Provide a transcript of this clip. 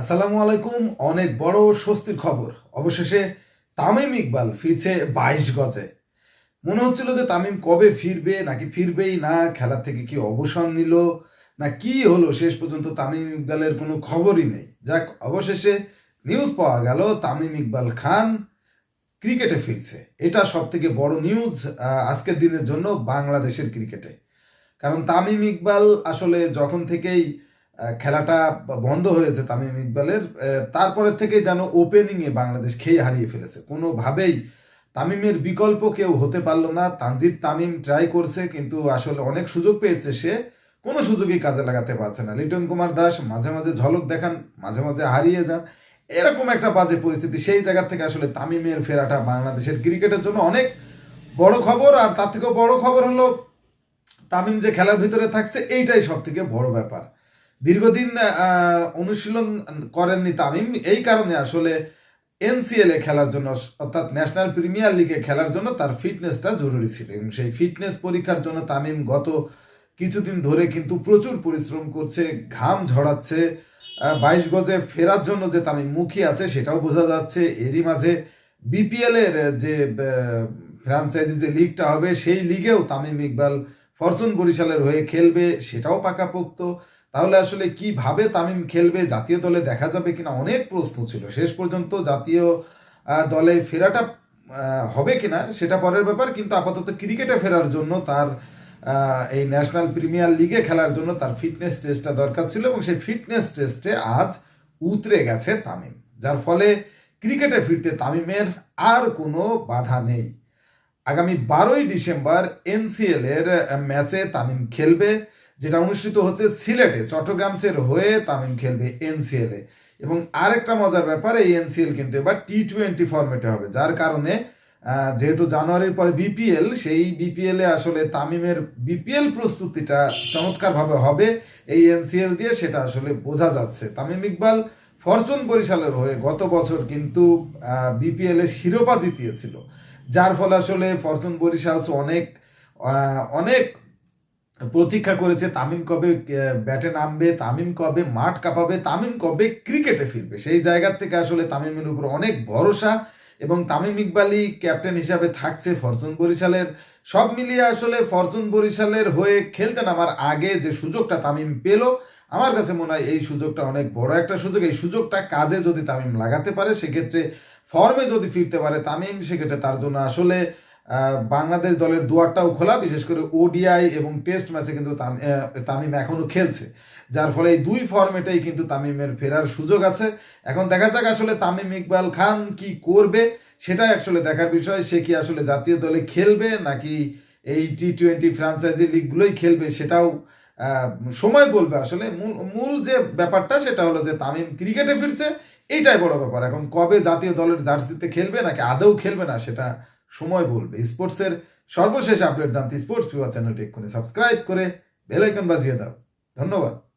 আসসালামু আলাইকুম, অনেক বড় স্বস্তির খবর। অবশেষে তামিম ইকবাল ফিরছে বাইশ গজে। মনে হচ্ছিল যে তামিম কবে ফিরবে, নাকি ফিরবেই না, খেলা থেকে কি অবসর নিল, না কি হলো, শেষ পর্যন্ত তামিম ইকবালের কোনো খবরই নেই। যাক, অবশেষে নিউজ পাওয়া গেল, তামিম ইকবাল খান ক্রিকেটে ফিরছে। এটা সব থেকে বড় নিউজ আজকের দিনের জন্য বাংলাদেশের ক্রিকেটে। কারণ তামিম ইকবাল আসলে যখন থেকেই খেলাটা বন্ধ হয়েছে তামিম ইকবালের। তারপরের থেকে যেন ওপেনিংয়ে বাংলাদেশ খেয়ে হারিয়ে ফেলেছে। কোনোভাবেই তামিমের বিকল্প কেউ হতে পারল না। তানজিদ তামিম ট্রাই করছে, কিন্তু আসলে অনেক সুযোগ পেয়েছে সে। কোনো সুযোগই কাজে লাগাতে পারছে না। লিটন কুমার দাস মাঝে মাঝে ঝলক দেখান, মাঝে মাঝে হারিয়ে যান। এরকম একটা বাজে পরিস্থিতি। সেই জায়গা থেকে আসলে তামিমের ফেরাটা বাংলাদেশের ক্রিকেটের জন্য অনেক বড় খবর। আর তার থেকেও বড় খবর হলো, তামিম যে খেলার ভিতরে থাকছে, এইটাই সব থেকে বড় ব্যাপার। দীর্ঘদিন অনুশীলন করেননি তামিম। এই কারণে আসলে এনসিএল এ খেলার জন্য, অর্থাৎ ন্যাশনাল প্রিমিয়ার লিগে খেলার জন্য তার ফিটনেসটা জরুরি ছিল এবং সেই ফিটনেস পরীক্ষার জন্য তামিম গত কিছুদিন ধরে কিন্তু প্রচুর পরিশ্রম করছে, ঘাম ঝরাচ্ছে বাইশ গজে ফেরার জন্য যে তামিম মুখী আছে সেটাও বোঝা যাচ্ছে। এরই মাঝে বিপিএল এর যে ফ্র্যাঞ্চাইজি যে লিগটা হবে, সেই লিগেও তামিম ইকবাল ফরচুন বরিশালের হয়ে খেলবে, সেটাও পাকাপোক্ত। তাহলে আসলে কীভাবে তামিম খেলবে? জাতীয় দলে দেখা যাবে কিনা? অনেক প্রশ্ন ছিল। শেষ পর্যন্ত জাতীয় দলে ফেরাটা হবে কিনা সেটা পরের ব্যাপার। কিন্তু আপাতত ক্রিকেটে ফেরার জন্য তার এই ন্যাশনাল প্রিমিয়ার লিগে খেলার জন্য তার ফিটনেস টেস্টটা দরকার ছিল এবং সেই ফিটনেস টেস্টে আজ উতরে গেছে তামিম। যার ফলে ক্রিকেটে ফিরতে তামিমের আর কোনো বাধা নেই। আগামী বারোই ডিসেম্বর এনসিএল এর ম্যাচে তামিম খেলবে। যেটা অনুষ্ঠিত হচ্ছে সিলেটে। চট্টগ্রামসের হয়ে তামিম খেলবে এনসিএল এবং আরেকটা মজার ব্যাপার, এই এনসিএল কিন্তু এবার টি টোয়েন্টি ফরম্যাটে হবে, যার কারণে যেহেতু জানুয়ারির পরে বিপিএল, সেই বিপিএলে আসলে তামিমের বিপিএল প্রস্তুতিটা চমৎকারভাবে হবে এই এনসিএল দিয়ে, সেটা আসলে বোঝা যাচ্ছে। তামিম ইকবাল ফরচুন বরিশালের হয়ে গত বছর কিন্তু বিপিএল শিরোপা জিতিয়েছিল। যার ফলে আসলে ফরচুন বরিশাল অনেক অনেক প্রতীক্ষা করেছে তামিম কবে ব্যাটে নামবে, তামিম কবে, মাঠ কাঁপাবে, তামিম কবে ক্রিকেটে ফিরবে? সেই জায়গার থেকে আসলে তামিমের উপর অনেক ভরসা এবং তামিম ইকবালই ক্যাপ্টেন হিসাবে থাকছে ফরচুন বরিশালের। সব মিলিয়ে আসলে ফরচুন বরিশালের হয়ে খেলতে নামার আগে যে সুযোগটা তামিম পেল, আমার কাছে মনে হয় এই সুযোগটা অনেক বড় একটা সুযোগ। এই সুযোগটা কাজে যদি তামিম লাগাতে পারে, সেক্ষেত্রে ফর্মে যদি ফিরতে পারে তামিম, সেক্ষেত্রে তার জন্য আসলে বাংলাদেশ দলের দুয়ারটাও খোলা, বিশেষ করে ওডিআই এবং টেস্ট ম্যাচে কিন্তু তাম- তামিম এখনও খেলছে। যার ফলে এই দুই ফর্মেটেই কিন্তু তামিমের ফেরার সুযোগ আছে। এখন দেখা যাক আসলে তামিম ইকবাল খান কি করবে, সেটাই আসলে দেখার বিষয়। সে কি আসলে জাতীয় দলে খেলবে, নাকি এই টি টোয়েন্টি ফ্রাঞ্চাইজি লিগগুলোই খেলবে, সেটাও সময় বলবে আসলে। মূল মূল যে ব্যাপারটা সেটা হলো যে তামিম ক্রিকেটে ফিরছে, এইটাই বড় ব্যাপার। এখন কবে জাতীয় দলের জার্সিতে খেলবে, নাকি আদৌ খেলবে না, সেটা সময় বলবে স্পোর্টসের সর্বশেষ আপডেট জানতে স্পোর্টস পিওয়া চ্যানেলটি এক্ষুনি সাবস্ক্রাইব করে বেল আইকন বাজিয়ে দাও। ধন্যবাদ।